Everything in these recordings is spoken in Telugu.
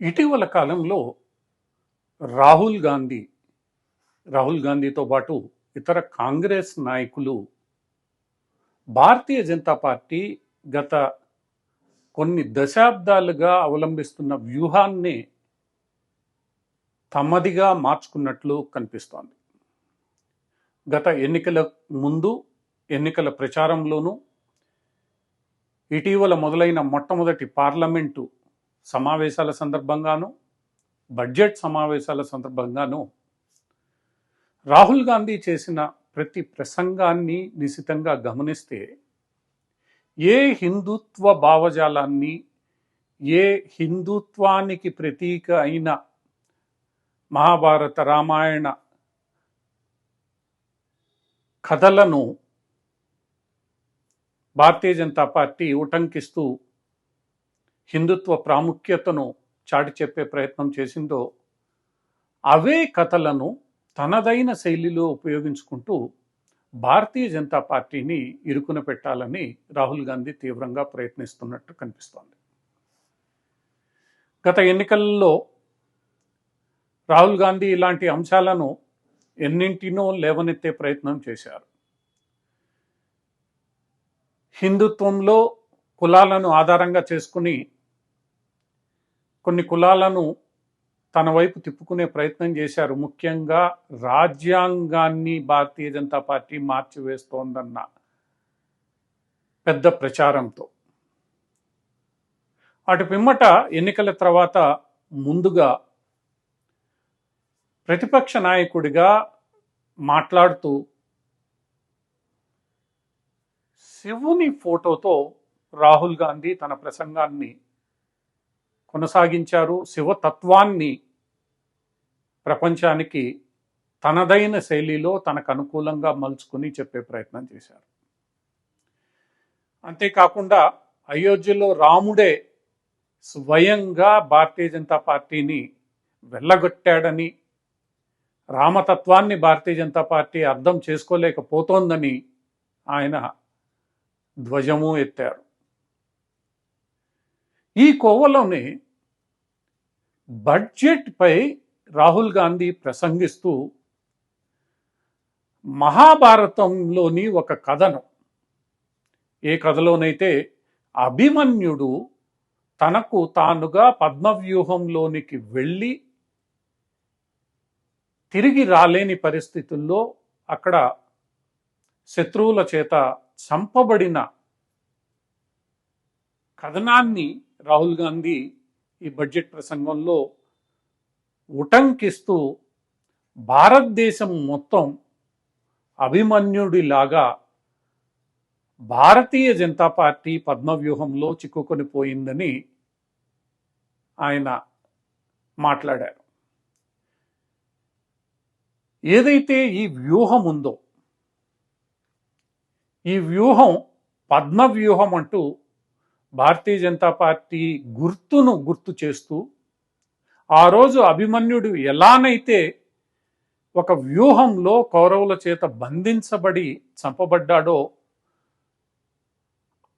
ఇటీవల కాలంలో రాహుల్ గాంధీ రాహుల్ గాంధీతో పాటు ఇతర కాంగ్రెస్ నాయకులు భారతీయ జనతా పార్టీ గత కొన్ని దశాబ్దాలుగా అవలంబిస్తున్న వ్యూహాన్ని తమదిగా మార్చుకున్నట్లు కనిపిస్తోంది. గత ఎన్నికల ముందు ఎన్నికల ప్రచారంలోనూ ఇటీవల మొదలైన మొట్టమొదటి పార్లమెంటు సమావేశాల సందర్భంగాను బడ్జెట్ సమావేశాల సందర్భంగాను రాహుల్ గాంధీ చేసిన ప్రతి ప్రసంగాన్ని నిశితంగా గమనిస్తే ఏ హిందుత్వ భావజాలాన్ని ఏ హిందుత్వానికి ప్రతీక అయిన మహాభారత రామాయణ కథలను భారతీయ జనతా పార్టీ ఉటంకిస్తూ హిందుత్వ ప్రాముఖ్యతను చాటి చెప్పే ప్రయత్నం చేసిందో అవే కథలను తనదైన శైలిలో ఉపయోగించుకుంటూ భారతీయ జనతా పార్టీని ఇరుకున పెట్టాలని రాహుల్ గాంధీ తీవ్రంగా ప్రయత్నిస్తున్నట్టు కనిపిస్తోంది. గత ఎన్నికల్లో రాహుల్ గాంధీ ఇలాంటి అంశాలను ఎన్నింటినో లేవనెత్తే ప్రయత్నం చేశారు. హిందుత్వంలో కులాలను ఆధారంగా చేసుకుని కొన్ని కులాలను తన వైపు తిప్పుకునే ప్రయత్నం చేశారు. ముఖ్యంగా రాజ్యాంగాన్ని భారతీయ జనతా పార్టీ మార్చివేస్తోందన్న పెద్ద ప్రచారంతో. అటు పిమ్మట ఎన్నికల తర్వాత ముందుగా ప్రతిపక్ష నాయకుడిగా మాట్లాడుతూ శివుని ఫోటోతో రాహుల్ గాంధీ తన ప్రసంగాన్ని కొనసాగించారు. శివతత్వాన్ని ప్రపంచానికి తనదైన శైలిలో తనకు అనుకూలంగా మలుచుకుని చెప్పే ప్రయత్నం చేశారు. అంతేకాకుండా అయోధ్యలో రాముడే స్వయంగా భారతీయ జనతా పార్టీని వెళ్ళగొట్టాడని రామతత్వాన్ని భారతీయ జనతా పార్టీ అర్థం చేసుకోలేకపోతోందని ఆయన ధ్వజము ఎత్తారు. ఈ కోవలోనే బడ్జెట్పై రాహుల్ గాంధీ ప్రసంగిస్తూ మహాభారతంలోని ఒక కథను ఏ కథలోనైతే అభిమన్యుడు తనకు తానుగా పద్మవ్యూహంలోనికి వెళ్ళి తిరిగి రాలేని పరిస్థితుల్లో అక్కడ శత్రువుల చేత చంపబడిన కథనాన్ని రాహుల్ గాంధీ ఈ బడ్జెట్ ప్రసంగంలో ఉటంకిస్తూ భారతదేశం మొత్తం అభిమన్యుడిలాగా భారతీయ జనతా పార్టీ పద్మవ్యూహంలో చిక్కుకొని పోయిందని ఆయన మాట్లాడారు. ఏదైతే ఈ వ్యూహం ఉందో ఈ వ్యూహం పద్మ వ్యూహం అంటూ భారతీయ జనతా పార్టీ గుర్తును గుర్తు చేస్తూ ఆ రోజు అభిమన్యుడు ఎలానైతే ఒక వ్యూహంలో కౌరవుల చేత బంధించబడి చంపబడ్డాడో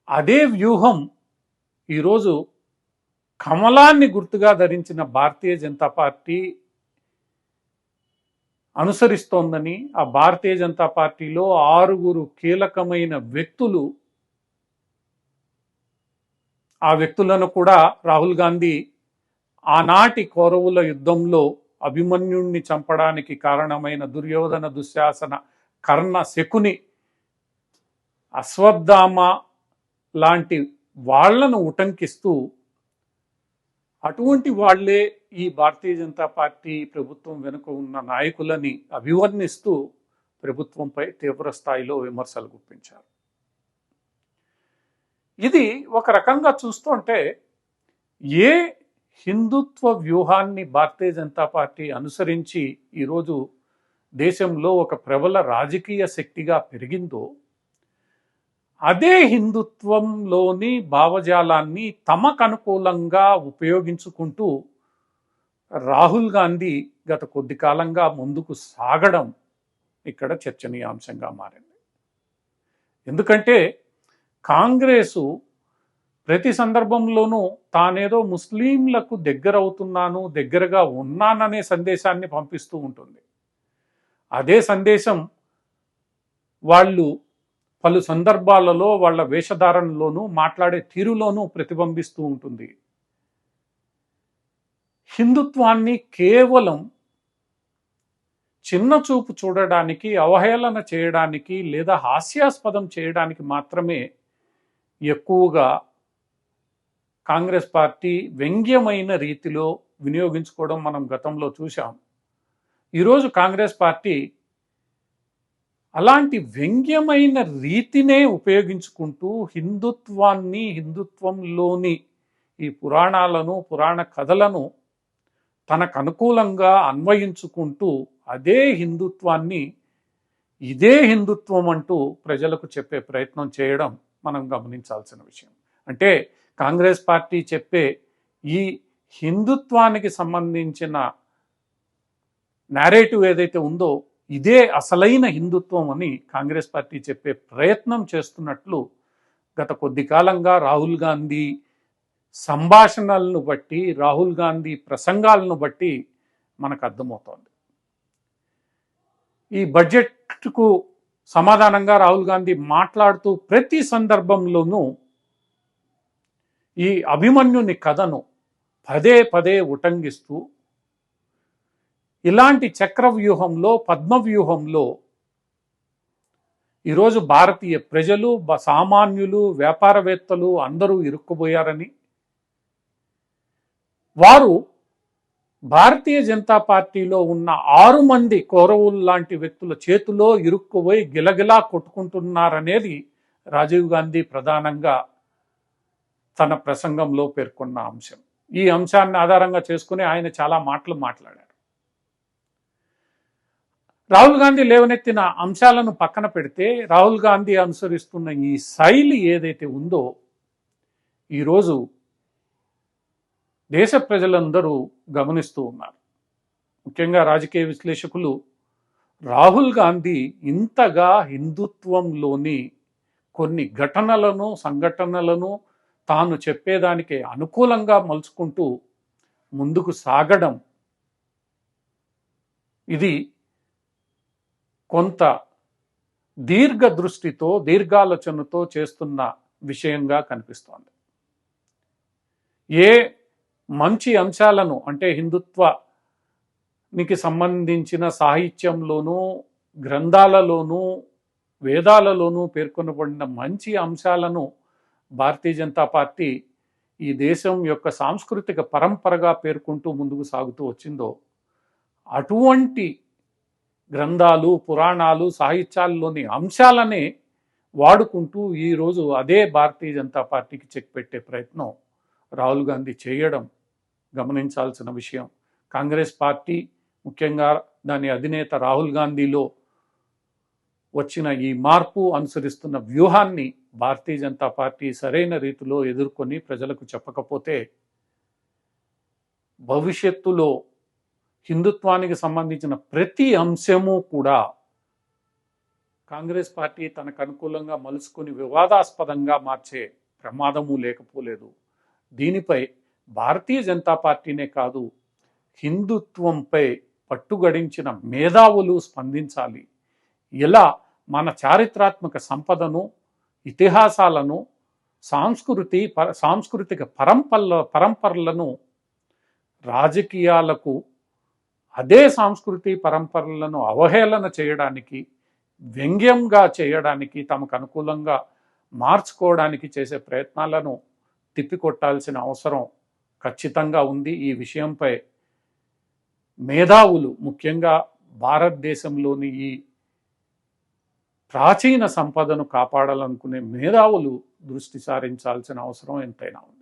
అదే వ్యూహం ఈరోజు కమలాన్ని గుర్తుగా ధరించిన భారతీయ జనతా పార్టీ అనుసరిస్తోందని ఆ భారతీయ జనతా పార్టీలో ఆరుగురు కీలకమైన వ్యక్తులు ఆ వ్యక్తులను కూడా రాహుల్ గాంధీ ఆనాటి కౌరవుల యుద్ధంలో అభిమన్యుణ్ణి చంపడానికి కారణమైన దుర్యోధన దుశ్శాసన కర్ణ శకుని అశ్వత్థామ లాంటి వాళ్ళను ఉటంకిస్తూ అటువంటి వాళ్ళే ఈ భారతీయ జనతా పార్టీ ప్రభుత్వం వెనుక ఉన్న నాయకులని అభివర్ణిస్తూ ప్రభుత్వంపై తీవ్ర స్థాయిలో విమర్శలు గుప్పించారు. ఇది ఒక రకంగా చూస్తుంటే ఏ హిందుత్వ వ్యూహాన్ని భారతీయ జనతా పార్టీ అనుసరించి ఈరోజు దేశంలో ఒక ప్రబల రాజకీయ శక్తిగా పెరిగిందో అదే హిందుత్వంలోని భావజాలాన్ని తమకు అనుకూలంగా ఉపయోగించుకుంటూ రాహుల్ గాంధీ గత కొద్ది కాలంగా ముందుకు సాగడం ఇక్కడ చర్చనీయాంశంగా మారింది. ఎందుకంటే కాంగ్రెసు ప్రతి సందర్భంలోనూ తానేదో ముస్లింలకు దగ్గర అవుతున్నాను దగ్గరగా ఉన్నాననే సందేశాన్ని పంపిస్తూ ఉంటుంది. అదే సందేశం వాళ్ళు పలు సందర్భాలలో వాళ్ళ వేషధారణలోనూ మాట్లాడే తీరులోనూ ప్రతిబింబిస్తూ ఉంటుంది. హిందుత్వాన్ని కేవలం చిన్న చూపు చూడడానికి అవహేళన చేయడానికి లేదా హాస్యాస్పదం చేయడానికి మాత్రమే ఎక్కువగా కాంగ్రెస్ పార్టీ వ్యంగ్యమైన రీతిలో వినియోగించుకోవడం మనం గతంలో చూశాం. ఈరోజు కాంగ్రెస్ పార్టీ అలాంటి వ్యంగ్యమైన రీతినే ఉపయోగించుకుంటూ హిందుత్వాన్ని హిందుత్వంలోని ఈ పురాణాలను పురాణ కథలను తనకు అనుకూలంగా అన్వయించుకుంటూ అదే హిందుత్వాన్ని ఇదే హిందుత్వం అంటూ ప్రజలకు చెప్పే ప్రయత్నం చేయడం మనం గమనించాల్సిన విషయం. అంటే కాంగ్రెస్ పార్టీ చెప్పే ఈ హిందుత్వానికి సంబంధించిన నేరేటివ్ ఏదైతే ఉందో ఇదే అసలైన హిందుత్వం అని కాంగ్రెస్ పార్టీ చెప్పే ప్రయత్నం చేస్తున్నట్లు గత కొద్ది కాలంగా రాహుల్ గాంధీ సంభాషణలను బట్టి రాహుల్ గాంధీ ప్రసంగాలను బట్టి మనకు అర్థమవుతోంది. ఈ బడ్జెట్కు సమాధానంగా రాహుల్ గాంధీ మాట్లాడుతూ ప్రతి సందర్భంలోనూ ఈ అభిమన్యుని కథను పదే పదే ఉటంగిస్తూ ఇలాంటి చక్రవ్యూహంలో పద్మవ్యూహంలో ఈరోజు భారతీయ ప్రజలు సామాన్యులు వ్యాపారవేత్తలు అందరూ ఇరుక్కుపోయారని వారు భారతీయ జనతా పార్టీలో ఉన్న ఆరు మంది కౌరవులు లాంటి వ్యక్తుల చేతిలో ఇరుక్కుపోయి గిలగిలా కొట్టుకుంటున్నారనేది రాజీవ్ గాంధీ ప్రధానంగా తన ప్రసంగంలో పేర్కొన్న అంశం. ఈ అంశాన్ని ఆధారంగా చేసుకుని ఆయన చాలా మాటలు మాట్లాడారు. రాహుల్ గాంధీ లేవనెత్తిన అంశాలను పక్కన పెడితే రాహుల్ గాంధీ అనుసరిస్తున్న ఈ శైలి ఏదైతే ఉందో ఈరోజు దేశ ప్రజలందరూ గమనిస్తూ ఉన్నారు. ముఖ్యంగా రాజకీయ విశ్లేషకులు రాహుల్ గాంధీ ఇంతగా హిందుత్వంలోని కొన్ని ఘటనలను సంఘటనలను తాను చెప్పేదానికి అనుకూలంగా మలుచుకుంటూ ముందుకు సాగడం. ఇది కొంత దీర్ఘ దృష్టితో దీర్ఘాలోచనతో చేస్తున్న విషయంగా కనిపిస్తోంది. ఏ మంచి అంశాలను అంటే హిందుత్వానికి సంబంధించిన సాహిత్యంలోనూ గ్రంథాలలోనూ వేదాలలోనూ పేర్కొనబడిన మంచి అంశాలను భారతీయ జనతా పార్టీ ఈ దేశం యొక్క సాంస్కృతిక పరంపరగా పేర్కొంటూ ముందుకు సాగుతూ వచ్చిందో అటువంటి గ్రంథాలు పురాణాలు సాహిత్యాల్లోని అంశాలనే వాడుకుంటూ ఈరోజు అదే భారతీయ జనతా పార్టీకి చెక్ పెట్టే ప్రయత్నం రాహుల్ గాంధీ చేయడం గమనించాల్సిన విషయం. కాంగ్రెస్ పార్టీ ముఖ్యంగా దాని అధినేత రాహుల్ గాంధీలో వచ్చిన ఈ మార్పు అనుసరిస్తున్న వ్యూహాన్ని భారతీయ జనతా పార్టీ సరైన రీతిలో ఎదుర్కొని ప్రజలకు చెప్పకపోతే భవిష్యత్తులో హిందుత్వానికి సంబంధించిన ప్రతి అంశము కూడా కాంగ్రెస్ పార్టీ తనకు అనుకూలంగా మలుసుకొని వివాదాస్పదంగా మార్చే ప్రమాదము లేకపోలేదు. దీనిపై భారతీయ జనతా పార్టీనే కాదు హిందుత్వంపై పట్టుగడించిన మేధావులు స్పందించాలి. ఇలా మన చారిత్రాత్మక సంపదను ఇతిహాసాలను సాంస్కృతి సాంస్కృతిక పరంపర పరంపరలను రాజకీయాలకు అదే సాంస్కృతి పరంపరలను అవహేళన చేయడానికి వ్యంగ్యంగా చేయడానికి తమకు అనుకూలంగా మార్చుకోవడానికి చేసే ప్రయత్నాలను తిప్పికొట్టాల్సిన అవసరం ఖచ్చితంగా ఉంది. ఈ విషయంపై మేధావులు ముఖ్యంగా భారతదేశంలోని ఈ ప్రాచీన సంపదను కాపాడాలనుకునే మేధావులు దృష్టి సారించాల్సిన అవసరం ఎంతైనా ఉంది.